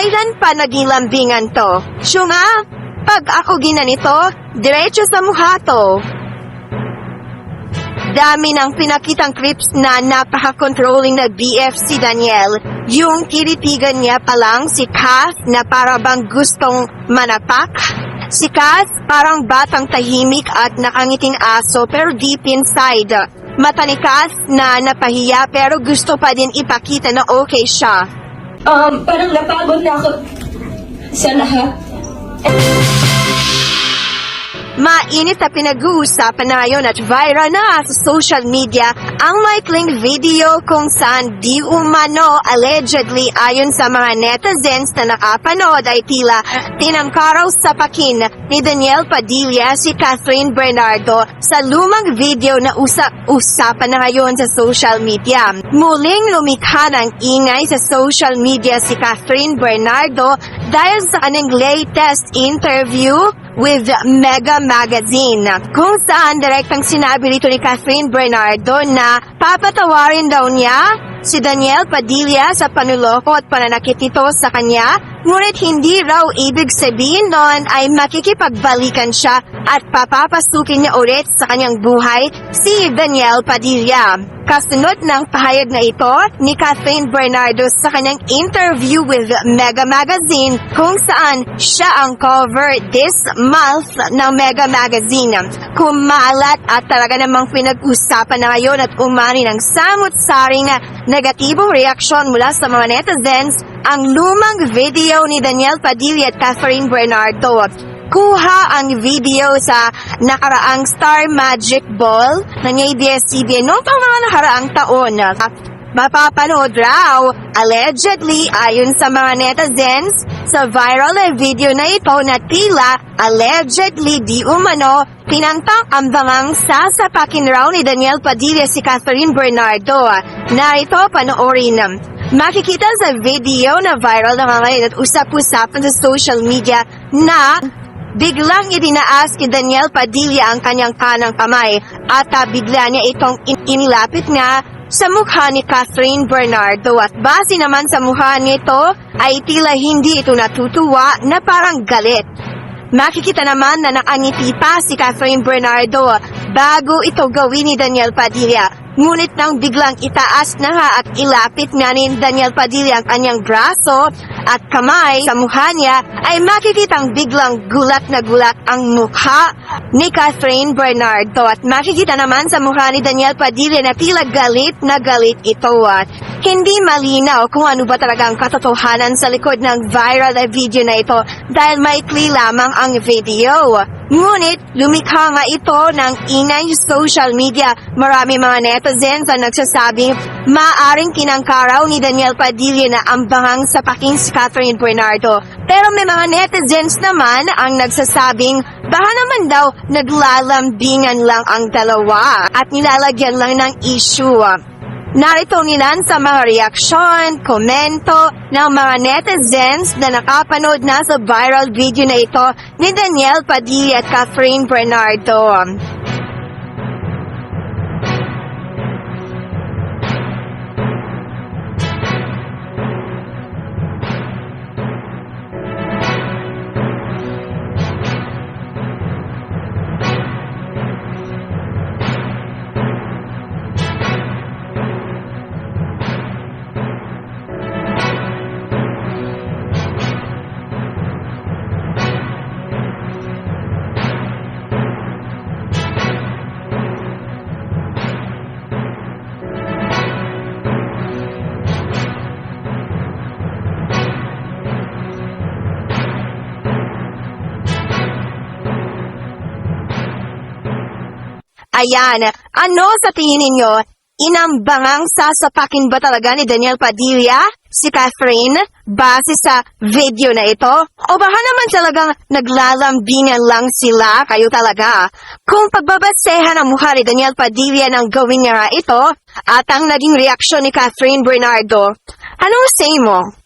Kailan pa naging lambingan to? Syunga, pag ako ginanito, diretso sa mukha to. Dami ng pinakitang clips na napaka-controlling na BF si Daniel. Yung kiritigan niya pa lang si Cass na para bang gustong manapak. Si Cass parang batang tahimik at nakangiting aso pero deep inside. Mata ni Cass na napahiya pero gusto pa din ipakita na okay siya. Um, parang napagod na ako sa lahat. Mainit na pinag-uusapan na ngayon at viral na sa social media ang maikling video kung saan di umano allegedly ayon sa mga netizens na nakapanood ay tila tinangkaraw sa pakin ni Daniel Padilla si Catherine Bernardo sa lumang video na usap-usapan na ngayon sa social media. Muling lumikha ng ingay sa social media si Catherine Bernardo dahil sa kanyang latest interview with Mega Magazine kung saan direktang sinabi rito ni Catherine Bernardo na papatawarin daw niya si Daniel Padilla sa panuloko at pananakit nito sa kanya ngunit hindi raw ibig sabihin noon ay makikipagbalikan siya at papapasukin niya ulit sa kanyang buhay si Daniel Padilla. Kasunod ng pahayag na ito ni Catherine Bernardo sa kanyang interview with Mega Magazine kung saan siya ang cover this month ng Mega Magazine. Kumalat at talaga namang pinag-usapan na ngayon at umani ng samut-saring negatibong reaksyon mula sa mga netizens ang lumang video ni Daniel Padilla at Catherine Bernardo. Kuha ang video sa nakaraang Star Magic Ball ng ABS-CBN noong pang mga nakaraang taon. Mapapanood raw, allegedly, ayon sa mga netizens, sa viral na video na ito na tila, allegedly, di umano, pinantang ang bangang sasapakin raw ni Daniel Padilla si Catherine Bernardo. Narito, panoorin. Makikita sa video na viral na nga ngayon at usap-usapan sa social media na Biglang idinaas ni Daniel Padilla ang kanyang kanang kamay at bigla niya itong in- inilapit nga sa mukha ni Catherine Bernardo at base naman sa mukha nito ay tila hindi ito natutuwa na parang galit. Makikita naman na nakangiti pa si Catherine Bernardo bago ito gawin ni Daniel Padilla. Ngunit nang biglang itaas na nga at ilapit nga ni Daniel Padilla ang kanyang braso at kamay sa mukha niya ay makikitang biglang gulat na gulat ang mukha ni Catherine Bernardo at makikita naman sa mukha ni Daniel Padilla na tila galit na galit ito at hindi malinaw kung ano ba talaga ang katotohanan sa likod ng viral na video na ito dahil maikli lamang ang video. Ngunit, lumikha nga ito ng inay social media. Marami mga netizens ang nagsasabing maaring kinangkaraw ni Daniel Padilla na ang bangang sa paking si Catherine Bernardo. Pero may mga netizens naman ang nagsasabing baka naman daw naglalambingan lang ang dalawa at nilalagyan lang ng issue. Narito nilan sa mga reaksyon, komento ng mga netizens na nakapanood na sa viral video na ito ni Daniel Padilla at Catherine Bernardo. Ayan, ano sa tingin ninyo? Inambangang sasapakin ba talaga ni Daniel Padilla si Catherine base sa video na ito? O baka naman talagang naglalambingan lang sila kayo talaga? Kung pagbabasehan ang mukha ni Daniel Padilla ng gawin niya ito at ang naging reaksyon ni Catherine Bernardo, anong say mo?